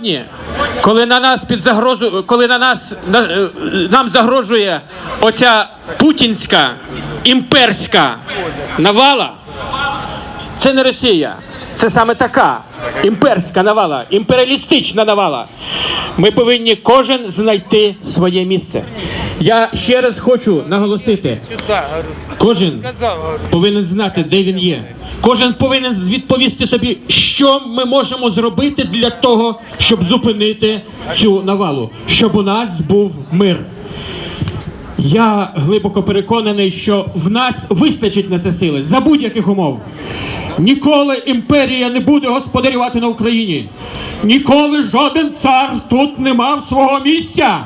Ні. Коли на нас під загрозу, коли на нас на, е, нам загрожує оця путінська імперська навала, це не Росія. Це саме така імперська навала, імперіалістична навала. Ми повинні кожен знайти своє місце. Я ще раз хочу наголосити: кожен повинен знати, де він є. Кожен повинен відповісти собі, що ми можемо зробити для того, щоб зупинити цю навалу, щоб у нас був мир. Я глибоко переконаний, що в нас вистачить на це сили за будь-яких умов. Ніколи імперія не буде господарювати на Україні. Ніколи жоден цар тут не мав свого місця.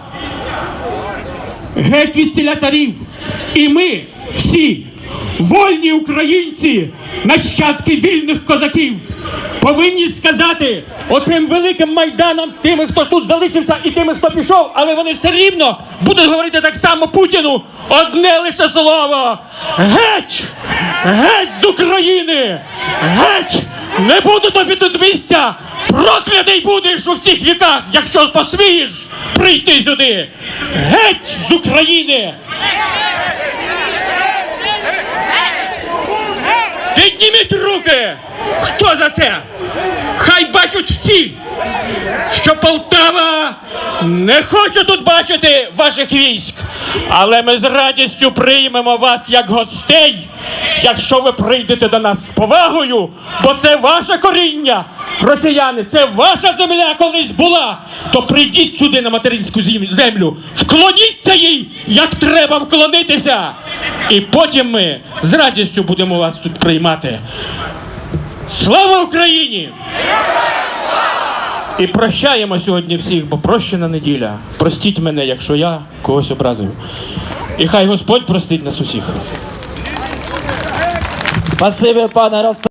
Геть від ціля царів. І ми всі, вольні українці, нащадки вільних козаків, повинні сказати оцим великим майданом тими, хто тут залишився, і тими, хто пішов, але вони все рівно будуть говорити так само Путіну. Одне лише слово. Геть! Геть з України! Геть! Не буде тобі тут місця! Проклятий будеш у всіх віках, якщо посмієш прийти сюди! Геть з України! Підніміть руки! Хто за це? Хай бачать всі, що Полтава не хоче тут бачити ваших військ. Але ми з радістю приймемо вас як гостей, якщо ви прийдете до нас з повагою, бо це ваше коріння. Росіяни, це ваша земля колись була. То прийдіть сюди на материнську землю, вклоніться їй, як треба вклонитися. І потім ми з радістю будемо вас тут приймати. Слава Україні! І прощаємо сьогодні всіх, бо прощена неділя. Простіть мене, якщо я когось образив. І хай Господь простить нас усіх. Спасибі, пане Ростов.